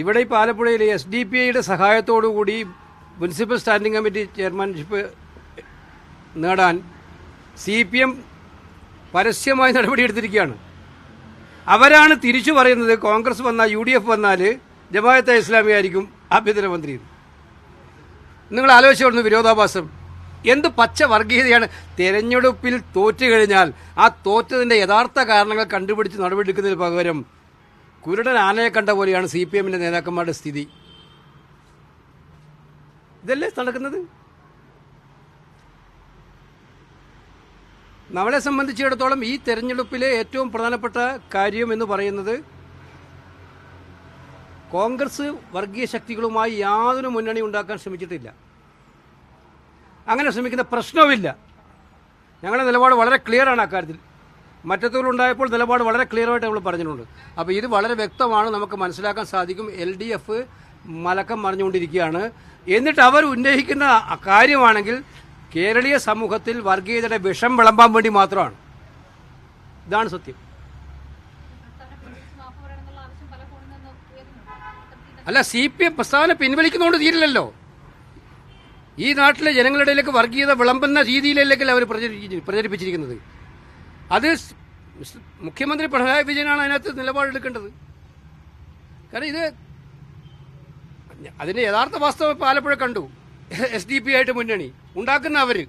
ഇവിടെ ഇപ്പോൾ ആലപ്പുഴയിൽ എസ് ഡി പി ഐയുടെ സഹായത്തോടുകൂടി മുനിസിപ്പൽ സ്റ്റാൻഡിംഗ് കമ്മിറ്റി ചെയർമാൻഷിപ്പ് നേടാൻ സി പി എം പരസ്യമായി നടപടിയെടുത്തിരിക്കുകയാണ്. അവരാണ് തിരിച്ചു പറയുന്നത് കോൺഗ്രസ് വന്നാൽ യു ഡി എഫ് വന്നാൽ ജമാഅത്തെ ഇസ്ലാമി ആയിരിക്കും ആഭ്യന്തരമന്ത്രി നിങ്ങൾ ആലോചിച്ചു വിരോധാഭാസം. എന്ത് പച്ച വർഗീയതയാണ്. തെരഞ്ഞെടുപ്പിൽ തോറ്റു കഴിഞ്ഞാൽ ആ തോറ്റതിന്റെ യഥാർത്ഥ കാരണങ്ങൾ കണ്ടുപിടിച്ച് നടപടിയെടുക്കുന്നതിന് പകരം കുരുടൻ ആനയെ കണ്ട പോലെയാണ് സി പി എമ്മിന്റെ നേതാക്കന്മാരുടെ സ്ഥിതി. ഇതല്ലേ നടക്കുന്നത്? നമ്മളെ സംബന്ധിച്ചിടത്തോളം ഈ തെരഞ്ഞെടുപ്പിലെ ഏറ്റവും പ്രധാനപ്പെട്ട കാര്യം എന്ന് പറയുന്നത് കോൺഗ്രസ് വർഗീയ ശക്തികളുമായി യാതൊരു മുന്നണി ഉണ്ടാക്കാൻ ശ്രമിച്ചിട്ടില്ല. അങ്ങനെ ശ്രമിക്കുന്ന പ്രശ്നവുമില്ല. ഞങ്ങളുടെ നിലപാട് വളരെ ക്ലിയറാണ് അക്കാര്യത്തിൽ. മറ്റത്തുകളുണ്ടായപ്പോൾ നിലപാട് വളരെ ക്ലിയറായിട്ട് നമ്മൾ പറഞ്ഞിട്ടുണ്ട്. അപ്പോൾ ഇത് വളരെ വ്യക്തമാണ് നമുക്ക് മനസ്സിലാക്കാൻ സാധിക്കും. എൽ ഡി എഫ് മലക്കം മറിഞ്ഞുകൊണ്ടിരിക്കുകയാണ്. എന്നിട്ട് അവർ ഉന്നയിക്കുന്ന കാര്യമാണെങ്കിൽ കേരളീയ സമൂഹത്തിൽ വർഗീയതയുടെ വിഷം വിളമ്പാൻ വേണ്ടി മാത്രമാണ്. ഇതാണ് സത്യം. അല്ല സി പി എം പ്രസ്ഥാനം പിൻവലിക്കുന്നതുകൊണ്ട് തീരില്ലല്ലോ. ഈ നാട്ടിലെ ജനങ്ങളുടെ ഇടയിലേക്ക് വർഗീയത വിളമ്പുന്ന രീതിയിലേക്കല്ല അവർ പ്രചരിപ്പിച്ചി- പ്രചരിപ്പിച്ചിരിക്കുന്നത്. അത് മുഖ്യമന്ത്രി പിണറായി വിജയനാണ് അതിനകത്ത് നിലപാടെടുക്കേണ്ടത്. കാരണം ഇത് അതിന്റെ യഥാർത്ഥ വാസ്തവം ഇപ്പോൾ ആലപ്പുഴ കണ്ടു. എസ് ഡി പി ആയിട്ട് മുന്നണി ഉണ്ടാക്കുന്ന അവർ.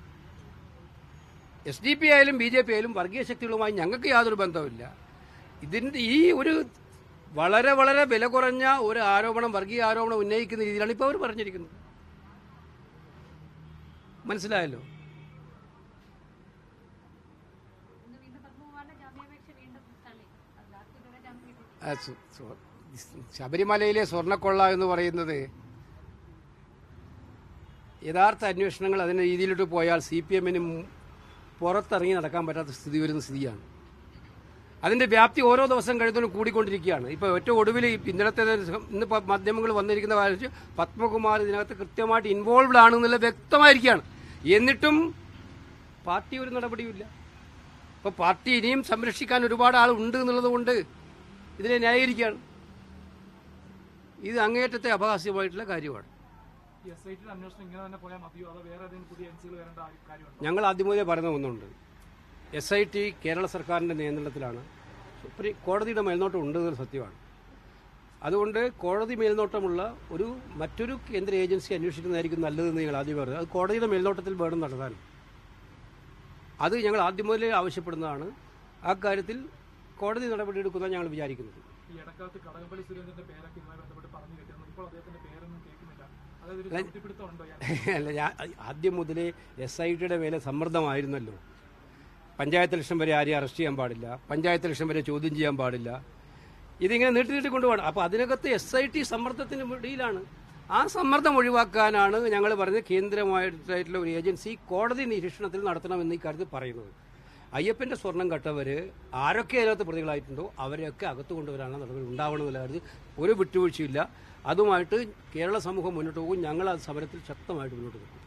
എസ് ഡി പി ആയാലും ബി ജെ പി ആയാലും വർഗീയ ശക്തികളുമായി ഞങ്ങൾക്ക് യാതൊരു ബന്ധവുമില്ല. ഇതിന്റെ ഈ ഒരു വളരെ വളരെ വില കുറഞ്ഞ ഒരു ആരോപണം വർഗീയ ആരോപണം ഉന്നയിക്കുന്ന രീതിയിലാണ് ഇപ്പോൾ അവർ പറഞ്ഞിരിക്കുന്നത്. മനസ്സിലായല്ലോ ആ, സു- സു- ശബരിമലയിലെ സ്വർണക്കൊള്ള എന്ന് പറയുന്നത് യഥാർത്ഥ അന്വേഷണങ്ങൾ അതിന്റെ രീതിയിലോട്ട് പോയാൽ സി പി എമ്മിന് പുറത്തിറങ്ങി നടക്കാൻ പറ്റാത്ത സ്ഥിതി വരുന്ന സ്ഥിതിയാണ്. അതിന്റെ വ്യാപ്തി ഓരോ ദിവസം കഴിയുന്നതും കൂടിക്കൊണ്ടിരിക്കുകയാണ്. ഇപ്പോൾ ഏറ്റവും ഒടുവിൽ ഇന്നലത്തെ ഇന്ന് മാധ്യമങ്ങൾ വന്നിരിക്കുന്ന കാര്യം പത്മകുമാർ ഇതിനകത്ത് കൃത്യമായിട്ട് ഇൻവോൾവ്ഡ് ആണെന്നുള്ള വ്യക്തമായിരിക്കുകയാണ്. എന്നിട്ടും പാർട്ടി ഒരു നടപടിയുമില്ല. അപ്പോൾ പാർട്ടി ഇനിയും സംരക്ഷിക്കാൻ ഒരുപാട് ആളുണ്ട് എന്നുള്ളത് കൊണ്ട് ഇതിനെ ന്യായീകരിക്കുകയാണ്. ഇത് അങ്ങേറ്റത്തെ അപഹാസ്യമായിട്ടുള്ള കാര്യമാണ്. ഞങ്ങൾ ആദ്യം മുതലേ പറയുന്ന ഒന്നുണ്ട്. എസ് ഐ ടി കേരള സർക്കാരിന്റെ നിയന്ത്രണത്തിലാണ്. സുപ്രീം കോടതിയുടെ മേൽനോട്ടം ഉണ്ട് എന്നൊരു സത്യമാണ്. അതുകൊണ്ട് കോടതി മേൽനോട്ടമുള്ള ഒരു മറ്റൊരു കേന്ദ്ര ഏജൻസി അന്വേഷിക്കുന്നതായിരിക്കും നല്ലതെന്ന് ഞങ്ങൾ ആദ്യം പറഞ്ഞു അത് കോടതിയുടെ മേൽനോട്ടത്തിൽ വേണം നടത്താൻ. അത് ഞങ്ങൾ ആദ്യം മുതലേ ആവശ്യപ്പെടുന്നതാണ്. ആ കാര്യത്തിൽ കോടതി നടപടി എടുക്കുന്ന ഞങ്ങൾ വിചാരിക്കുന്നത്. ഈ ഇടക്കാലത്ത് കടകംപള്ളി സുരേന്ദ്രന്റെ പേരൊക്കെ ഇതുമായി ബന്ധപ്പെട്ട് പറഞ്ഞു കേട്ടിരുന്നു. ഇപ്പോൾ അദ്ദേഹത്തിന്റെ പേരൊന്നും കേൾക്കുന്നില്ല? അല്ല ഞാൻ ആദ്യം മുതലേ എസ് ഐ ടിയുടെ മേലെ സമ്മർദ്ദമായിരുന്നല്ലോ. പഞ്ചായത്ത് ലക്ഷം വരെ ആരെയും അറസ്റ്റ് ചെയ്യാൻ പാടില്ല. പഞ്ചായത്ത് ലക്ഷം വരെ ചോദ്യം ചെയ്യാൻ പാടില്ല. ഇതിങ്ങനെ നീട്ടി നീട്ടി കൊണ്ടുപോകണം. അപ്പോൾ അതിനകത്ത് എസ് ഐ ടി സമ്മർദ്ദത്തിന് ഇടയിലാണ് ആ സമ്മർദ്ദം ഒഴിവാക്കാനാണ് ഞങ്ങൾ പറഞ്ഞത് കേന്ദ്രമായിട്ടുള്ള ഒരു ഏജൻസി കോടതി നിരീക്ഷണത്തിൽ നടത്തണമെന്ന് ഈ കാര്യത്തിൽ പറയുന്നത്. അയ്യപ്പന്റെ സ്വർണം കട്ടവര് ആരൊക്കെ അതിനകത്ത് പ്രതികളായിട്ടുണ്ടോ അവരെയൊക്കെ അകത്ത് കൊണ്ടുവരാനുള്ള നടപടി ഉണ്ടാവണമെന്നുള്ള ഒരു വിട്ടുവീഴ്ചയില്ല. അതുമായിട്ട് കേരള സമൂഹം മുന്നോട്ട് പോകും. ഞങ്ങൾ ആ സമരത്തിൽ ശക്തമായിട്ട് മുന്നോട്ട് പോകും.